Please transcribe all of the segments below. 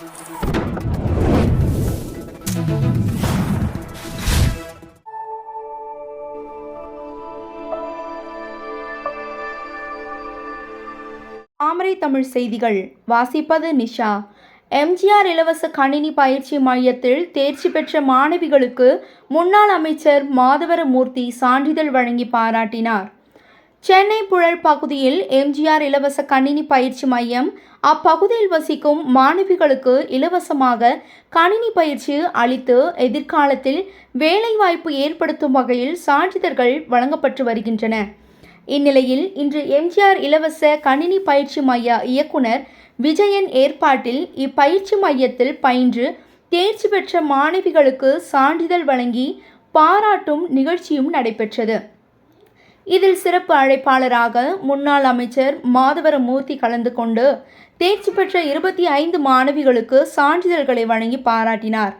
தாமரை தமிழ் செய்திகள். வாசிப்பது நிஷா. எம்ஜிஆர் இலவச கணினி பயிற்சி மையத்தில் தேர்ச்சி பெற்ற மாணவிகளுக்கு முன்னாள் அமைச்சர் மாதவரமூர்த்தி சான்றிதழ் வழங்கி பாராட்டினார். சென்னை புழல் பகுதியில் எம்ஜிஆர் இலவச கணினி பயிற்சி மையம். அப்பகுதியில் வசிக்கும் மாணவிகளுக்கு இலவசமாக கணினி பயிற்சி அளித்து எதிர்காலத்தில் வேலைவாய்ப்பு ஏற்படுத்தும் வகையில் சான்றிதழ்கள் வழங்கப்பட்டு வருகின்றன. இந்நிலையில் இன்று எம்ஜிஆர் இலவச கணினி பயிற்சி மைய இயக்குனர் விஜயன் ஏற்பாட்டில் இப்பயிற்சி மையத்தில் பயின்று தேர்ச்சி பெற்ற மாணவிகளுக்கு சான்றிதழ் வழங்கி பாராட்டும் நிகழ்ச்சியும் நடைபெற்றது. இதில் சிறப்பு அழைப்பாளராக முன்னாள் அமைச்சர் மாதவரமூர்த்தி கலந்து கொண்டு தேர்ச்சி பெற்ற இருபத்தி ஐந்து மாணவிகளுக்கு சான்றிதழ்களை வழங்கி பாராட்டினார்.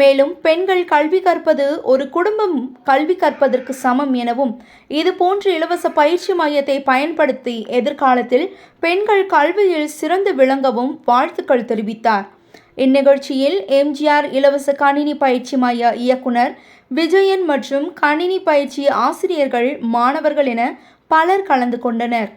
மேலும் பெண்கள் கல்வி கற்பது ஒரு குடும்பம் கல்வி கற்பதற்கு சமம் எனவும் இதுபோன்ற இலவச பயிற்சி மையத்தை பயன்படுத்தி எதிர்காலத்தில் பெண்கள் கல்வியில் சிறந்து விளங்கவும் வாழ்த்துக்கள் தெரிவித்தார். இந்நிகழ்ச்சியில் எம்ஜிஆர் இலவச கணினி பயிற்சி மைய இயக்குனர் விஜயன் மற்றும் கணினி பயிற்சி ஆசிரியர்கள் மாணவர்கள் என பலர் கலந்து கொண்டனர்.